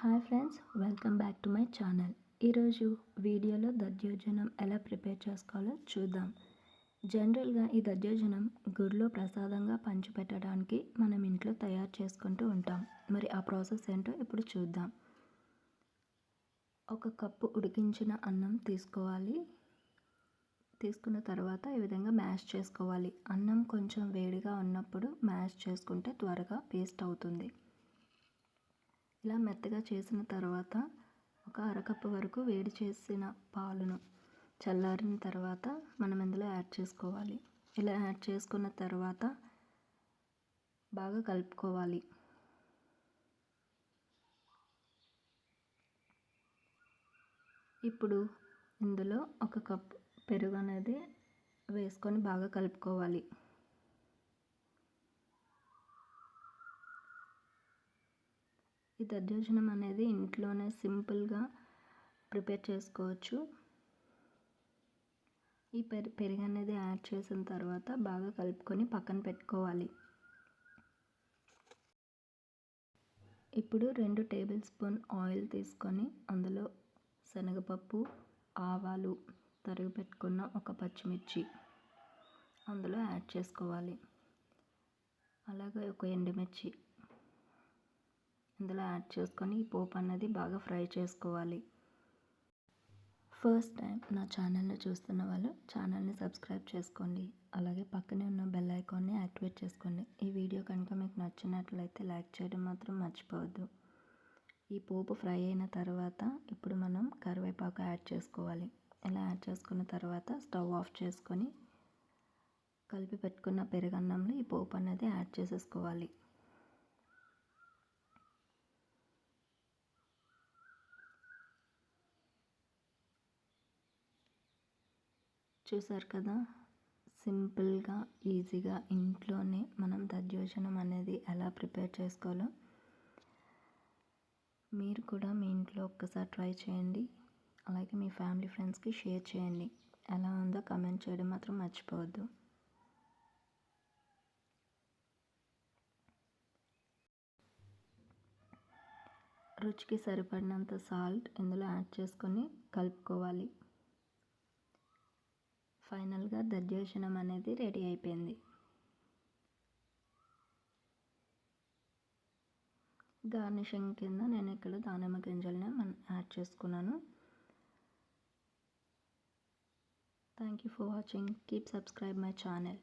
Hi friends welcome back to my channel. ఈరోజు వీడియోలో దర్జోజనం ఎలా ప్రిపేర్ చేసుకోవాలో చూద్దాం. జనరల్గా ఈ దర్జోజనం గుడిలో ప్రసాదంగా పంచిపెట్టడానికి మనం ఇంట్లో తయారు చేసుకుంటూ ఉంటాం. మరి ఆ ప్రాసెస్ ఏంటో ఇప్పుడు చూద్దాం. ఒక కప్పు ఉడికించిన అన్నం తీసుకోవాలి. తీసుకున్న తర్వాత ఈ విధంగా మ్యాష్ చేసుకోవాలి. అన్నం కొంచెం వేడిగా ఉన్నప్పుడు మ్యాష్ చేసుకుంటే త్వరగా పేస్ట్ అవుతుంది. ఇలా మెత్తగా చేసిన తర్వాత ఒక అరకప్పు వరకు వేడి చేసిన పాలను చల్లారిన తర్వాత మనం ఇందులో యాడ్ చేసుకోవాలి. ఇలా యాడ్ చేసుకున్న తర్వాత బాగా కలుపుకోవాలి. ఇప్పుడు ఇందులో ఒక కప్ పెరుగు అనేది వేసుకొని బాగా కలుపుకోవాలి. ఈ దద్దోజనం అనేది ఇంట్లోనే సింపుల్గా ప్రిపేర్ చేసుకోవచ్చు. ఈ పెరి పెరుగు అనేది యాడ్ చేసిన తర్వాత బాగా కలుపుకొని పక్కన పెట్టుకోవాలి. ఇప్పుడు రెండు టేబుల్ స్పూన్ ఆయిల్ తీసుకొని అందులో శనగపప్పు ఆవాలు తరుగు పెట్టుకున్న ఒక పచ్చిమిర్చి అందులో యాడ్ చేసుకోవాలి. అలాగే ఒక ఎండుమిర్చి ఇందులో యాడ్ చేసుకొని ఈ పోపు అన్నది బాగా ఫ్రై చేసుకోవాలి. ఫస్ట్ టైం నా ఛానల్ని చూస్తున్న వాళ్ళు ఛానల్ని సబ్స్క్రైబ్ చేసుకోండి. అలాగే పక్కనే ఉన్న బెల్ ఐకాన్ని యాక్టివేట్ చేసుకోండి. ఈ వీడియో కనుక మీకు నచ్చినట్లయితే లైక్ చేయడం మాత్రం మర్చిపోవద్దు. ఈ పోపు ఫ్రై అయిన తర్వాత ఇప్పుడు మనం కరివేపాకు యాడ్ చేసుకోవాలి. ఇలా యాడ్ చేసుకున్న తర్వాత స్టవ్ ఆఫ్ చేసుకొని కలిపి పెట్టుకున్న పెరుగన్నంలో ఈ పోపు అనేది యాడ్ చేసేసుకోవాలి. చూసారు కదా? సింపుల్గా ఈజీగా ఇంట్లోనే మనం దద్యోజనం అనేది ఎలా ప్రిపేర్ చేసుకోవాలో. మీరు కూడా మీ ఇంట్లో ఒక్కసారి ట్రై చేయండి. అలాగే మీ ఫ్యామిలీ ఫ్రెండ్స్కి షేర్ చేయండి. ఎలా ఉందో కమెంట్ చేయడం మాత్రం మర్చిపోవద్దు. రుచికి సరిపడినంత సాల్ట్ ఇందులో యాడ్ చేసుకొని కలుపుకోవాలి. ఫైనల్గా దర్జోషణం అనేది రెడీ అయిపోయింది. గార్నిషింగ్ కింద నేను ఇక్కడ దానిమ్మ గింజల్ని యాడ్ చేసుకున్నాను. Thank you for watching keep subscribe my channel